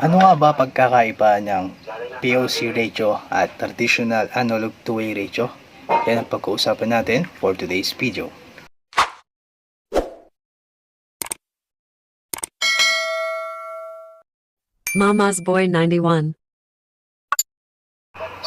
Ano nga ba pagkakaiba ng POC radio at traditional analog two-way radio? Yan ang pag-uusapan natin for today's video. Mama's Boy 91.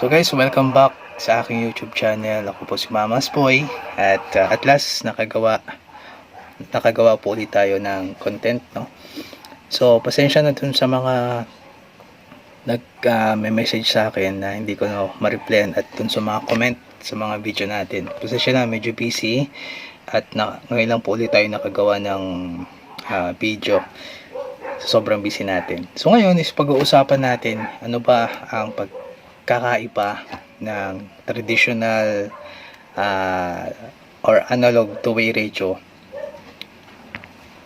So guys, welcome back sa aking YouTube channel. Ako po si Mama's Boy at uh, at last nakagawa nakagawa po ulit tayo ng content, no? So, pasensya na dun sa mga nag uh, may message sa akin na hindi ko na ma-replyan at dun sa mga comment sa mga video natin. Pasensya na, medyo busy at na, ngayon lang po ulit tayo nakagawa ng uh, video sa sobrang busy natin. So ngayon is pag-uusapan natin ano ba ang pagkakaiba ng traditional uh, or analog two-way radio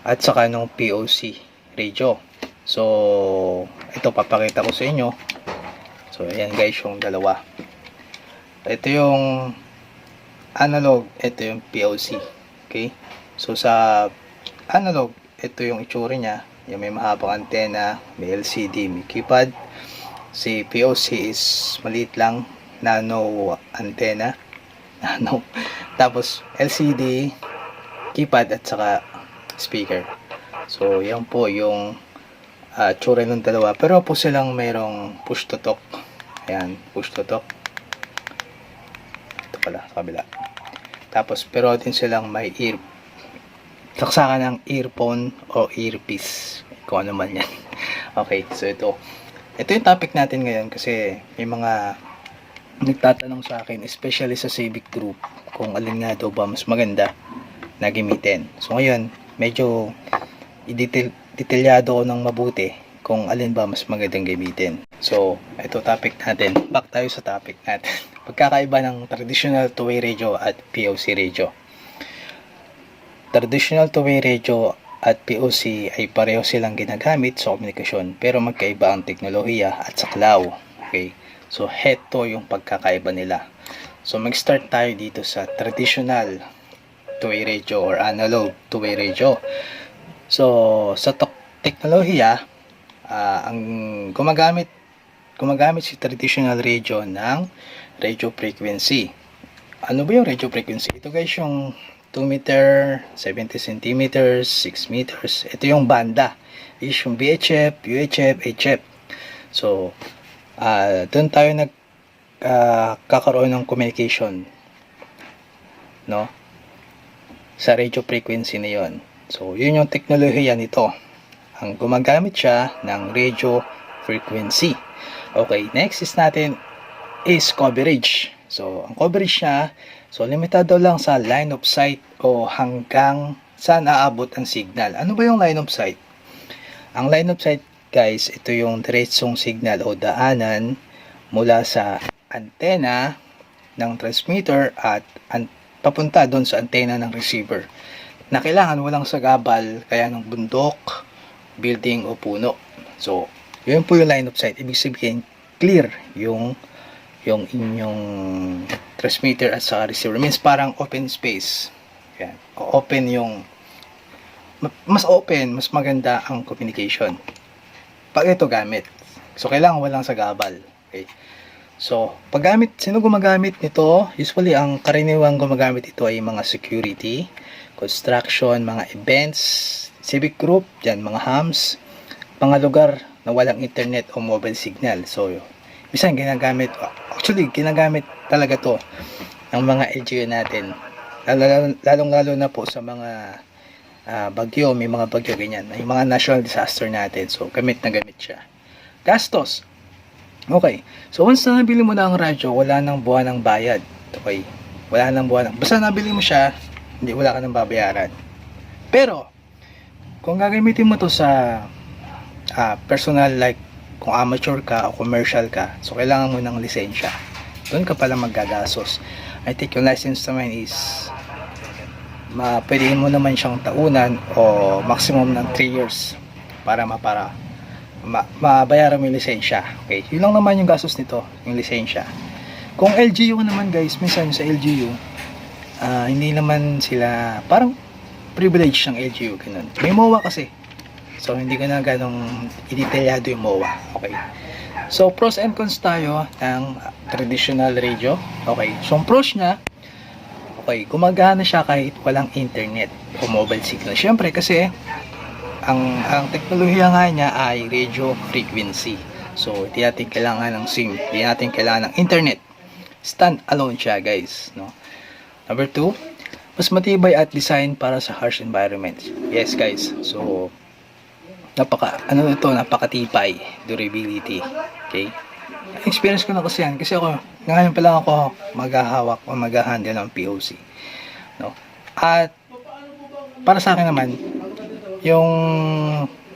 at saka ng POC radio. So, ito papakita ko sa inyo. So, ayan guys yung dalawa. Ito yung analog, ito yung POC. Okay? So, sa analog, ito yung itsura niya. Yung may mahabang antena, may LCD, may keypad. Si POC is maliit lang, nano antenna. Nano. Tapos, LCD, keypad at saka speaker. So, yan po yung uh, tsura ng dalawa. Pero po silang mayroong push to talk. Ayan, push to talk. Ito pala, sa kabila. Tapos, pero din silang may ear saksakan ng earphone o earpiece. Kung ano man yan. okay, so ito. Ito yung topic natin ngayon kasi may mga nagtatanong sa akin, especially sa civic group, kung alin nga daw ba mas maganda na gamitin. So ngayon, medyo i-detail ko ng mabuti kung alin ba mas magandang gamitin. So, ito topic natin. Back tayo sa topic natin. Pagkakaiba ng traditional two-way radio at POC radio. Traditional two-way radio at POC ay pareho silang ginagamit sa komunikasyon pero magkaiba ang teknolohiya at saklaw. Okay? So, heto yung pagkakaiba nila. So, mag-start tayo dito sa traditional two-way radio or analog two-way radio. So, sa teknolohiya, ah, ang gumagamit gumagamit si traditional radio ng radio frequency. Ano ba yung radio frequency? Ito guys yung 2 meter, 70 centimeters, 6 meters. Ito yung banda. Is yung VHF, UHF, HF. So, ah doon tayo nag ah, kakaroon ng communication. No? Sa radio frequency na yon. So, yun yung teknolohiya nito. Ang gumagamit siya ng radio frequency. Okay, next is natin is coverage. So, ang coverage niya, so limitado lang sa line of sight o hanggang saan aabot ang signal. Ano ba yung line of sight? Ang line of sight, guys, ito yung diretsong signal o daanan mula sa antena ng transmitter at an- papunta doon sa antena ng receiver na kailangan walang sagabal kaya ng bundok, building o puno. So, yun po yung line of sight. Ibig sabihin, clear yung yung inyong transmitter at sa receiver. Means parang open space. Yan. O- Open yung ma- mas open, mas maganda ang communication. Pag ito gamit. So, kailangan walang sagabal. Okay. So, paggamit, sino gumagamit nito? Usually, ang karaniwang gumagamit ito ay mga security, construction, mga events, civic group, yan, mga hams, mga lugar na walang internet o mobile signal. So, minsan ginagamit, actually, ginagamit talaga to ng mga LGU natin. Lalong lalo na po sa mga ah, bagyo, may mga bagyo ganyan, may mga national disaster natin. So, gamit na gamit siya. Gastos. Okay. So, once na nabili mo na ang radyo, wala nang buwan ng bayad. Okay. Wala nang buwan ng... Basta nabili mo siya, hindi, wala ka nang babayaran. Pero, kung gagamitin mo to sa ah, personal like kung amateur ka o commercial ka, so kailangan mo ng lisensya. Doon ka pala maggagastos. I think yung license naman is ma mo naman siyang taunan o maximum ng 3 years para mapara ma, mabayaran mo yung lisensya. Okay, yun lang naman yung gastos nito, yung lisensya. Kung LGU naman guys, minsan sa LGU, ah, hindi naman sila, parang privilege ng LGU, ganun. May MOA kasi. So, hindi ko na ganong idetalyado yung MOA. Okay. So, pros and cons tayo ng traditional radio. Okay. So, ang pros niya, okay, gumagana siya kahit walang internet o mobile signal. Siyempre, kasi ang ang teknolohiya nga niya ay radio frequency. So, hindi natin kailangan ng SIM. Hindi natin kailangan ng internet. Stand alone siya, guys. No? Number two, mas matibay at design para sa harsh environment. Yes, guys. So, napaka, ano ito, napakatibay. Durability. Okay? Experience ko na kasi yan. Kasi ako, ngayon pa lang ako maghahawak o maghahandle ng POC. No? At, para sa akin naman, yung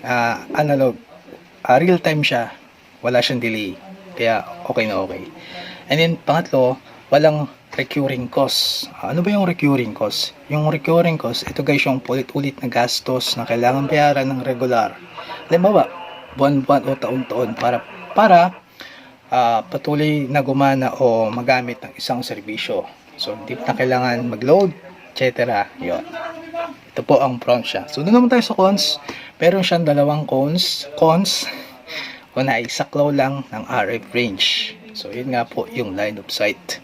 ah, analog, ah, real time siya, wala siyang delay. Kaya okay na okay. And then pangatlo, walang recurring cost. Ano ba yung recurring cost? Yung recurring cost, ito guys yung ulit-ulit na gastos na kailangan bayaran ng regular. Halimbawa, buwan-buwan o taon-taon para para ah, patuloy na gumana o magamit ng isang serbisyo. So, hindi na kailangan mag-load, etc. Yun. Ito po ang prompt siya. So, doon naman tayo sa cons. Meron siyang dalawang cons. Cons, una ay saklaw lang ng RF range. So, yun nga po yung line of sight.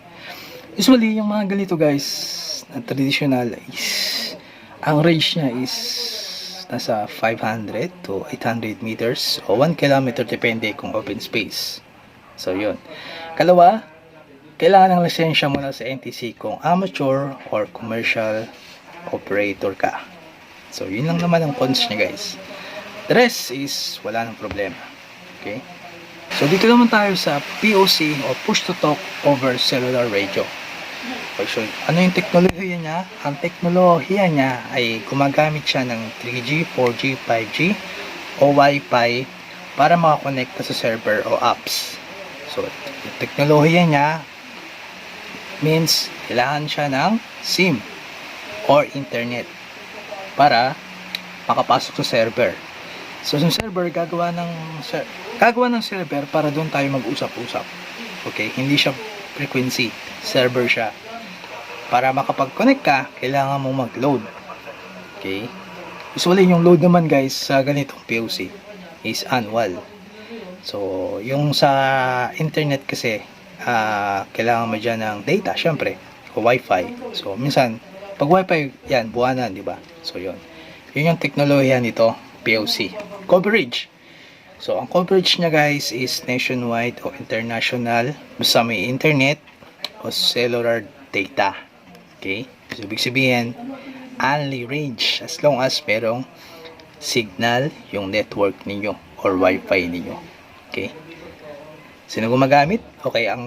Usually, yung mga ganito guys, na traditional is, ang range niya is nasa 500 to 800 meters o 1 kilometer depende kung open space. So, yun. Kalawa, kailangan ng lisensya muna sa NTC kung amateur or commercial operator ka. So, yun lang naman ang cons niya guys. The rest is wala nang problema. Okay? So, dito naman tayo sa POC o Push to Talk over Cellular Radio. So, ano yung teknolohiya niya? Ang teknolohiya niya ay gumagamit siya ng 3G, 4G, 5G o Wi-Fi para makakonekta sa server o apps. So, yung teknolohiya niya means kailangan siya ng SIM or internet para makapasok sa server. So, yung server gagawa ng ser- gagawa ng server para doon tayo mag-usap-usap. Okay, hindi siya frequency, server siya. Para makapag-connect ka, kailangan mo mag-load. Okay? Usually yung load naman guys sa ganitong POC is annual. So, yung sa internet kasi, ah, kailangan mo dyan ng data, syempre, o wifi. So, minsan, pag wifi, yan, buwanan, di ba? So, yun. Yun yung teknolohiya nito, POC. Coverage. So, ang coverage niya guys is nationwide o international basta may internet o cellular data. Okay? So, ibig sabihin, only range as long as merong signal yung network ninyo or wifi ninyo. Okay? Sino gumagamit? Okay, ang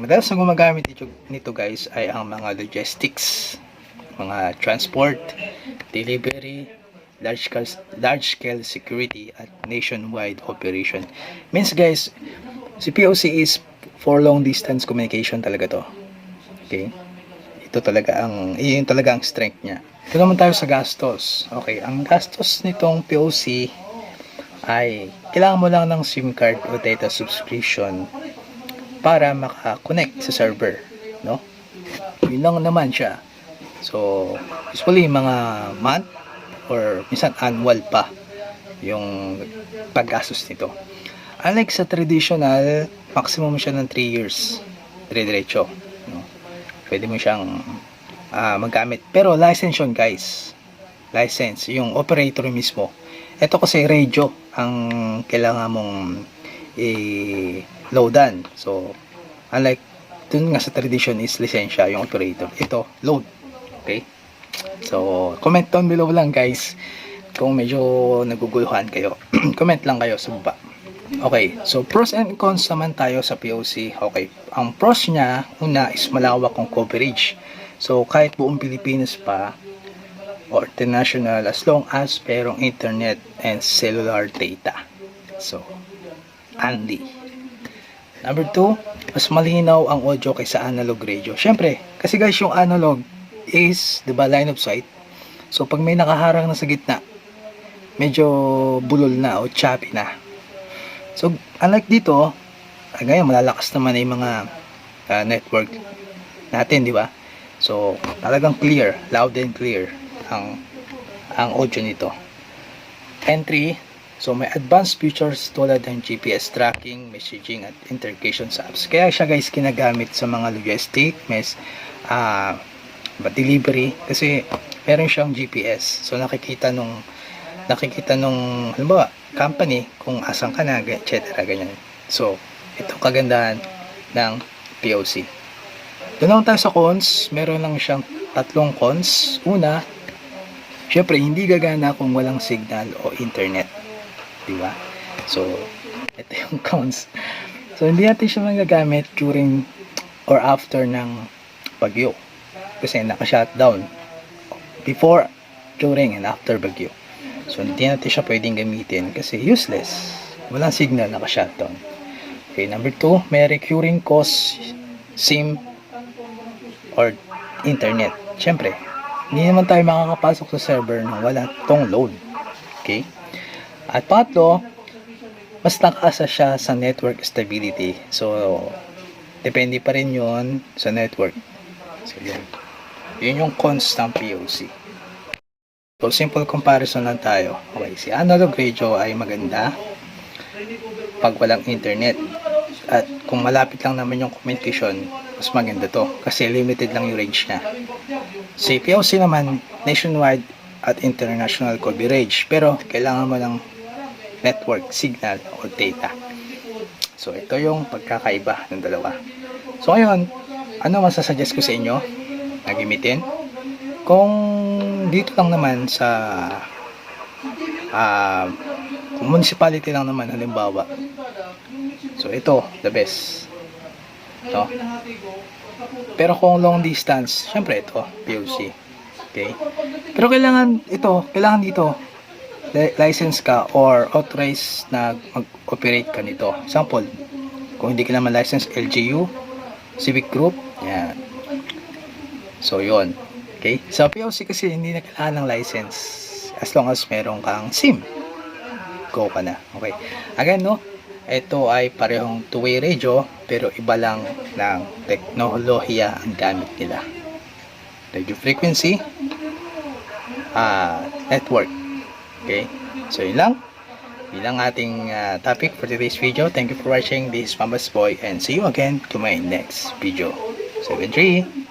madalas na gumagamit nito, guys ay ang mga logistics, mga transport, delivery, large scale, large scale security at nationwide operation. Means guys, si POC is for long distance communication talaga to. Okay? Ito talaga ang, iyon talaga ang strength niya. Ito naman tayo sa gastos. Okay, ang gastos nitong POC ay kailangan mo lang ng SIM card o data subscription para makakonect sa server, no? Yun lang naman siya. So, usually mga month or minsan annual pa yung paggastos nito. Unlike sa traditional, maximum siya ng 3 years. Dire-diretso. No? Pwede mo siyang ah, magamit. Pero license yun guys. License. Yung operator mismo. Ito kasi radio ang kailangan mong i-loadan. So, unlike dun nga sa tradition is lisensya yung operator. Ito, load. Okay? So, comment down below lang guys kung medyo naguguluhan kayo. comment lang kayo sa baba. Okay, so pros and cons naman tayo sa POC. Okay, ang pros niya, una is malawak ang coverage. So, kahit buong Pilipinas pa, or international, as long as perong internet and cellular data. So, handy. Number two, mas malinaw ang audio kaysa analog radio. Siyempre, kasi guys, yung analog is, di ba, line of sight. So, pag may nakaharang na sa gitna, medyo bulol na o choppy na. So, unlike dito, ah, ngayon, malalakas naman yung mga ah, network natin, di ba? So, talagang clear, loud and clear ang ang audio nito. Entry, So may advanced features tulad ng GPS tracking, messaging at integration sa apps. Kaya siya guys ginagamit sa mga logistic, mes ah ba delivery kasi meron siyang GPS. So nakikita nung nakikita nung halimbawa company kung asan ka na, etc. ganyan. So ito kagandahan ng POC. Doon naman tayo sa cons, meron lang siyang tatlong cons. Una, syempre hindi gagana kung walang signal o internet. Di ba? So, ito yung cons. So, hindi natin siya magagamit during or after ng bagyo. Kasi naka-shutdown. Before, during, and after bagyo. So, hindi natin siya pwedeng gamitin kasi useless. Walang signal, naka-shutdown. Okay, number two, may recurring cost SIM or internet. Siyempre, hindi naman tayo makakapasok sa server nang wala tong load. Okay? At pangatlo, mas nakaasa siya sa network stability. So, depende pa rin yon sa network. So, yun. Yun yung cons ng POC. So, simple comparison lang tayo. Okay, si analog radio ay maganda pag walang internet. At kung malapit lang naman yung communication, mas maganda to. Kasi limited lang yung range niya. Si POC naman, nationwide at international coverage. Pero, kailangan mo ng network signal o data. So, ito yung pagkakaiba ng dalawa. So, ngayon, ano masasuggest ko sa inyo na gamitin? Kung dito lang naman sa kung municipality lang naman halimbawa. So, ito, the best. Ito. Pero kung long distance, syempre ito, POC. Okay? Pero kailangan ito, kailangan dito li- license ka or authorized na mag-operate ka nito. Example, kung hindi ka naman license LGU, Civic Group, yan. So, yon Okay? Sa POC kasi hindi na kailangan ng license as long as meron kang SIM. Go ka na. Okay? Again, no? Ito ay parehong two-way radio pero iba lang ng teknolohiya ang gamit nila. Radio frequency, ah network. Okay? So, yun lang. Yun lang ating ah, topic for today's video. Thank you for watching. This is Mama's Boy and see you again to my next video. 7-3!